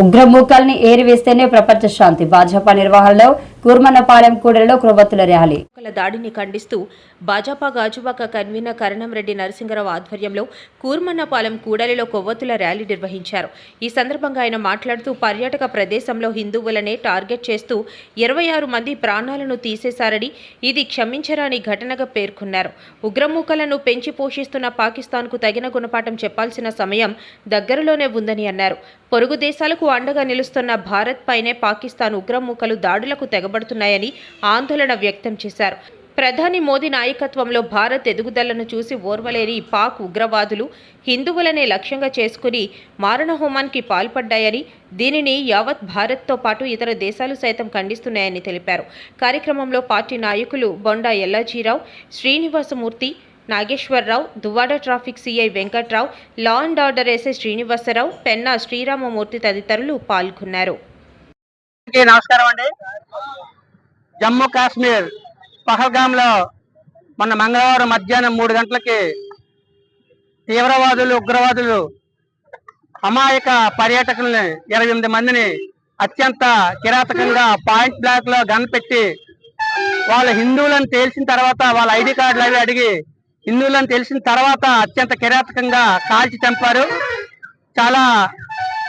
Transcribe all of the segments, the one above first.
ఉగ్రమూకల్ని ఏరివేస్తేనే ప్రపంచ శాంతి. భాజపా నిర్వహణలో కూర్మన్నపాలెం కూడలిలో క్రొవ్వొత్తుల ర్యాలీ. దాడిని ఖండిస్తూ భాజపా గాజువాక కన్వీనర్ కరణంరెడ్డి నరసింహరావు ఆధ్వర్యంలో కూర్మన్నపాలెం కూడలిలో కొవ్వొత్తుల ర్యాలీ నిర్వహించారు. ఈ సందర్భంగా ఆయన మాట్లాడుతూ పర్యాటక ప్రదేశంలో హిందువులనే టార్గెట్ చేస్తూ ఇరవై ఆరు మంది ప్రాణాలను తీసేశారని ఇది క్షమించరాని ఘటనగా పేర్కొన్నారు. ఉగ్రమూకలను పెంచి పోషిస్తున్న పాకిస్తాన్కు తగిన గుణపాఠం చెప్పాల్సిన సమయం దగ్గరలోనే ఉందని అన్నారు. పొరుగు దేశాలకు అండగా నిలుస్తున్న భారత్ పైనే పాకిస్తాన్ ఉగ్రమూకలు దాడులకు తెగబడుతున్నాయని ఆందోళన వ్యక్తం చేశారు. ప్రధాని మోదీ నాయకత్వంలో భారత్ ఎదుగుదలను చూసి ఓర్వలేని పాక్ ఉగ్రవాదులు హిందువులనే లక్ష్యంగా చేసుకుని మారణహోమానికి పాల్పడ్డాయని దీనిని యావత్ భారత్తో పాటు ఇతర దేశాలు సైతం ఖండిస్తున్నాయని తెలిపారు. కార్యక్రమంలో పార్టీ నాయకులు Bonda Yellajirao Srinivasamurthy Nageswararao Duvvada traffic CI Venkatrao law and order SI Srinivasarao Penna Sriramamurthy తదితరులు పాల్గొన్నారు. అందరికీ నమస్కారం అండి. జమ్మూ కాశ్మీర్ పహల్గామ్లో మొన్న మంగళవారం మధ్యాహ్నం మూడు గంటలకి తీవ్రవాదులు ఉగ్రవాదులు అమాయక పర్యాటకుల్ని ఇరవై ఎనిమిది మందిని అత్యంత కిరాతకంగా పాయింట్ బ్లాక్లో గన్ పెట్టి వాళ్ళ హిందువులను తేల్చిన తర్వాత వాళ్ళ ఐడి కార్డులు అవి అడిగి హిందువులను తెలిసిన తర్వాత అత్యంత కిరాతకంగా కాల్చి చంపారు. చాలా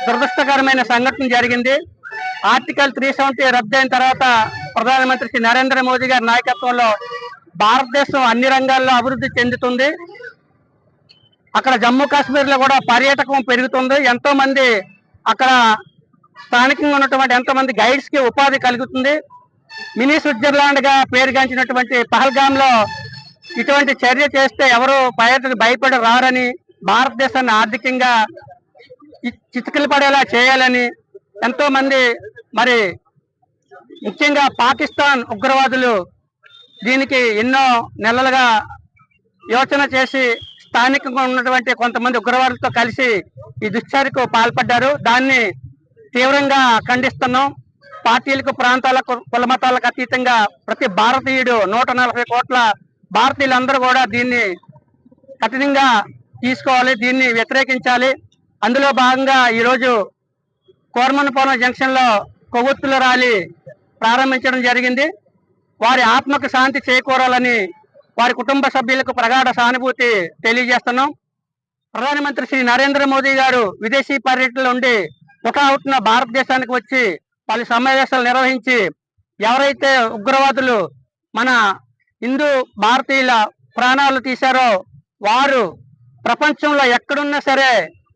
దురదృష్టకరమైన సంఘటన జరిగింది. ఆర్టికల్ త్రీ సెవెంటీ రద్దు అయిన తర్వాత ప్రధానమంత్రి శ్రీ నరేంద్ర మోదీ గారి నాయకత్వంలో భారతదేశం అన్ని రంగాల్లో అభివృద్ధి చెందుతుంది. అక్కడ జమ్మూ కాశ్మీర్లో కూడా పర్యాటకం పెరుగుతుంది. ఎంతో మంది అక్కడ స్థానికంగా ఉన్నటువంటి ఎంతోమంది గైడ్స్కి ఉపాధి కలుగుతుంది. మినీ స్విట్జర్లాండ్గా పేరుగాంచినటువంటి పహల్గామ్లో ఇటువంటి చర్య చేస్తే ఎవరు పర్యాటకులు భయపడి రారని భారతదేశాన్ని ఆర్థికంగా చి- చితికిలు పడేలా చేయాలని ఎంతో మంది మరి ముఖ్యంగా పాకిస్తాన్ ఉగ్రవాదులు దీనికి ఎన్నో నెలలుగా యోచన చేసి స్థానికంగా ఉన్నటువంటి కొంతమంది ఉగ్రవాదులతో కలిసి ఈ దుశ్చర్యకు పాల్పడ్డారు. దాన్ని తీవ్రంగా ఖండిస్తున్నాం. పార్టీలకు ప్రాంతాలకు కుల మతాలకు అతీతంగా ప్రతి భారతీయుడు నూట నలభై కోట్ల భారతీయులందరూ కూడా దీన్ని కఠినంగా తీసుకోవాలి దీన్ని వ్యతిరేకించాలి. అందులో భాగంగా ఈరోజు కోరమన్నపురం జంక్షన్లో కొవ్వొత్తుల ర్యాలీ ప్రారంభించడం జరిగింది. వారి ఆత్మకు శాంతి చేకూరాలని వారి కుటుంబ సభ్యులకు ప్రగాఢ సానుభూతి తెలియజేస్తున్నాం. ప్రధానమంత్రి శ్రీ నరేంద్ర మోదీ గారు విదేశీ పర్యటనలో ఉండి ఒకవుతున్న భారతదేశానికి వచ్చి పలు సమావేశాలు నిర్వహించి ఎవరైతే ఉగ్రవాదులు మన హిందూ భారతీయుల ప్రాణాలు తీశారో వారు ప్రపంచంలో ఎక్కడున్నా సరే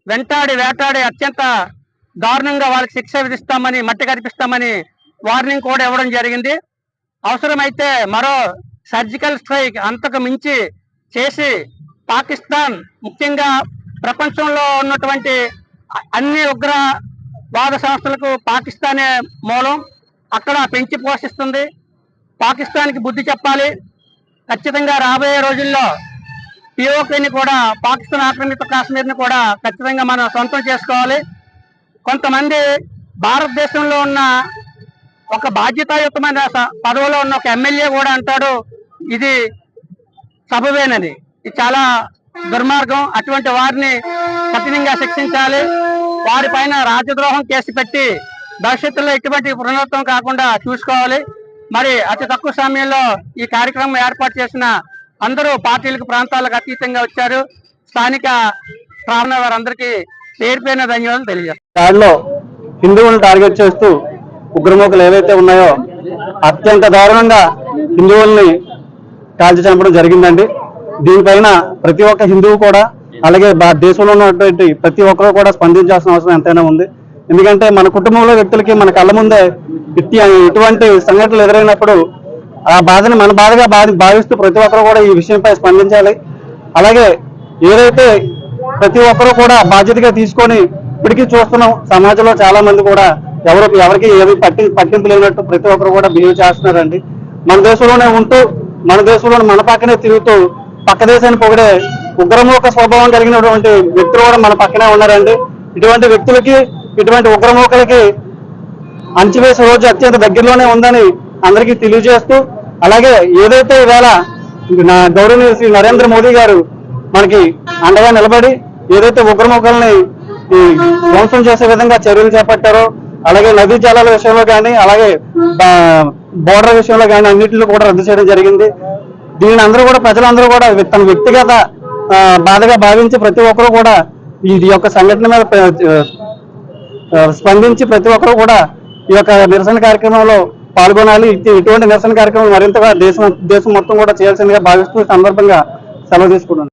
వెంటాడి వేటాడి అత్యంత దారుణంగా వాళ్ళకి శిక్ష విధిస్తామని మట్టి కనిపిస్తామని వార్నింగ్ కూడా ఇవ్వడం జరిగింది. అవసరమైతే మరో సర్జికల్ స్ట్రైక్ అంతకు మించి చేసి పాకిస్తాన్ ముఖ్యంగా ప్రపంచంలో ఉన్నటువంటి అన్ని ఉగ్రవాద సంస్థలకు పాకిస్తానే మూలం. అక్కడ పెంచి పోషిస్తుంది. పాకిస్తాన్కి బుద్ధి చెప్పాలి. ఖచ్చితంగా రాబోయే రోజుల్లో పిఓకేని కూడా పాకిస్తాన్ ఆక్రమిత కాశ్మీర్ని కూడా ఖచ్చితంగా మనం సొంతం చేసుకోవాలి. కొంతమంది భారతదేశంలో ఉన్న ఒక బాధ్యతాయుతమైన పదవులో పదవిలో ఉన్న ఒక ఎమ్మెల్యే కూడా అంటాడు ఇది సబవేనని ఇది చాలా దుర్మార్గం. అటువంటి వారిని కఠినంగా శిక్షించాలి. వారి పైన రాజద్రోహం కేసు పెట్టి భవిష్యత్తులో ఎటువంటి పునరుత్వం కాకుండా చూసుకోవాలి. మరి అతి తక్కువ సమయంలో ఈ కార్యక్రమం ఏర్పాటు చేసిన అందరూ పార్టీలకు ప్రాంతాలకు అతీతంగా వచ్చారు. స్థానిక ప్రాణ వారందరికీ పేరుపైన ధన్యవాదాలు తెలియజేస్తాను. దాడిలో హిందువులను టార్గెట్ చేస్తూ ఉగ్రమూకలు ఏవైతే ఉన్నాయో అత్యంత దారుణంగా హిందువుల్ని కాల్చి చంపడం జరిగిందండి. దీనిపైన ప్రతి ఒక్క హిందువు కూడా అలాగే దేశంలో ఉన్నటువంటి ప్రతి ఒక్కరూ కూడా స్పందించాల్సిన అవసరం ఎంతైనా ఉంది. ఎందుకంటే మన కుటుంబంలో వ్యక్తులకి మన కళ్ళ ముందే ఇటువంటి సంఘటనలు ఎదురైనప్పుడు ఆ బాధని మన బాధగా బాధ భావిస్తూ ప్రతి ఒక్కరు కూడా ఈ విషయంపై స్పందించాలి. అలాగే ఏదైతే ప్రతి ఒక్కరూ కూడా బాధ్యతగా తీసుకొని ఇప్పటికీ చూస్తున్నాం సమాజంలో చాలా మంది కూడా ఎవరు ఎవరికి ఏమి పట్టి పట్టింపు లేనట్టు ప్రతి ఒక్కరు కూడా బిహేవ్ చేస్తున్నారండి. మన దేశంలోనే ఉంటూ మన దేశంలోనే మన పక్కనే తిరుగుతూ పక్క దేశాన్ని పొగిడే ఉగ్రమూక స్వభావం కలిగినటువంటి వ్యక్తులు కూడా మన పక్కనే ఉన్నారండి. ఇటువంటి వ్యక్తులకి ఇటువంటి ఉగ్రమూకలకి అంచివేసే రోజు అత్యంత దగ్గరలోనే ఉందని అందరికీ తెలియజేస్తూ అలాగే ఏదైతే ఇవాళ గౌరవనీయ శ్రీ నరేంద్ర మోదీ గారు మనకి అండగా నిలబడి ఏదైతే ఉగ్రముఖల్ని ఈ ధ్వంసం చేసే విధంగా చర్యలు చేపట్టారో అలాగే నదీ జలాల విషయంలో కానీ అలాగే బోర్డర్ విషయంలో కానీ అన్నింటిలో కూడా రద్దు చేయడం జరిగింది. దీనిని అందరూ కూడా ప్రజలందరూ కూడా తన వ్యక్తిగత బాధగా భావించి ప్రతి ఒక్కరూ కూడా ఈ యొక్క సంఘటన మీద స్పందించి ప్రతి ఒక్కరూ కూడా ఈ యొక్క నిరసన కార్యక్రమంలో పాల్గొనాలి. ఇటువంటి నిరసన కార్యక్రమం మరింతగా దేశం దేశం మొత్తం కూడా చేయాల్సిందిగా భావిస్తూ సందర్భంగా సెలవు తీసుకున్నాను